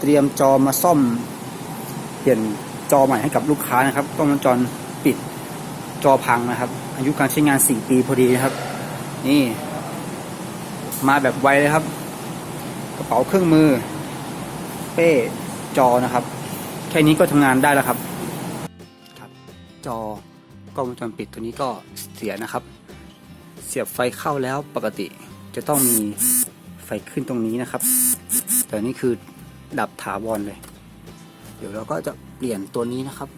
เตรียมจอมาซ่อม เปลี่ยนจอใหม่ให้กับลูกค้านะครับกล้องวงจรปิดจอพังนะครับ อายุการใช้งาน 4 ปีพอดีนะครับ นี่ มาแบบไวเลยครับ กระเป๋าเครื่องมือ เป้จอนะครับ แค่นี้ก็ทำงานได้แล้วครับครับ จอกล้องวงจรปิดตัวนี้ก็เสียนะครับ เสียบไฟเข้าแล้วปกติจะต้องมีไฟขึ้นตรงนี้นะครับ แต่นี่คือ ดับถาวรเลย เดี๋ยวเราก็จะเปลี่ยนตัวนี้นะครับ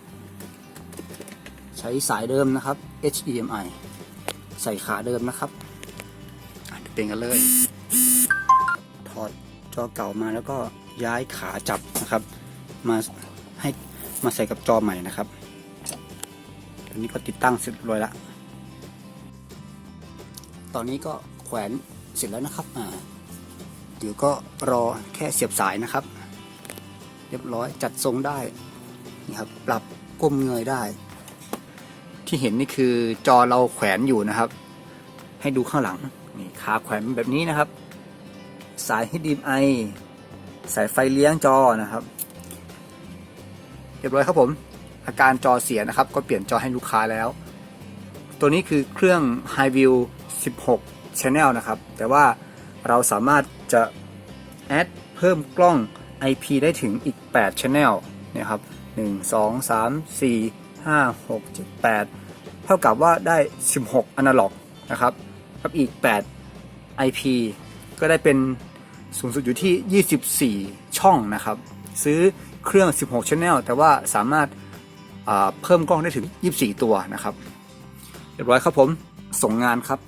ใช้สายเดิมนะครับ HDMI ใส่ขาเดิมนะครับเปลี่ยนกันเลย ถอดจอเก่ามาแล้วก็ย้ายขาจับนะครับ มาให้มาใส่กับจอใหม่นะครับตัวนี้ก็ติดตั้งเสร็จเรียบร้อยละ ตอนนี้ก็แขวนเสร็จแล้วนะครับ อ่า เดี๋ยวก็รอแค่เสียบสายนะครับ เรียบร้อยจัดทรงได้นี่ครับปรับก้มเงยได้ ที่เห็นนี่คือจอเราแขวนอยู่นะครับ ให้ดูข้างหลังนี่ขาแขวนแบบนี้นะครับ สาย HDMI สายไฟเลี้ยงจอนะครับ เรียบร้อยครับผม อาการจอเสียนะครับ ก็เปลี่ยนจอให้ลูกค้าแล้ว ตัวนี้คือเครื่อง High View 16 Channel นะครับ แต่ว่าเราสามารถจะแอดเพิ่มกล้อง IP ได้ถึงอีก 8 Channel นี่ยครับ1 2 3 4 5 6 7 8 เท่ากับว่าได้ 16อนาล็อกนะครับกับอีก 8 IP ก็ได้เป็นสูงสุดอยู่ที่ 24 ช่องนะครับ ซื้อเครื่อง 16 Channel แต่ว่าสามารถาเพิ่มกล้องได้ถึง 24 ตัวนะครับ เรียบร้อยครับผม ส่งงานครับ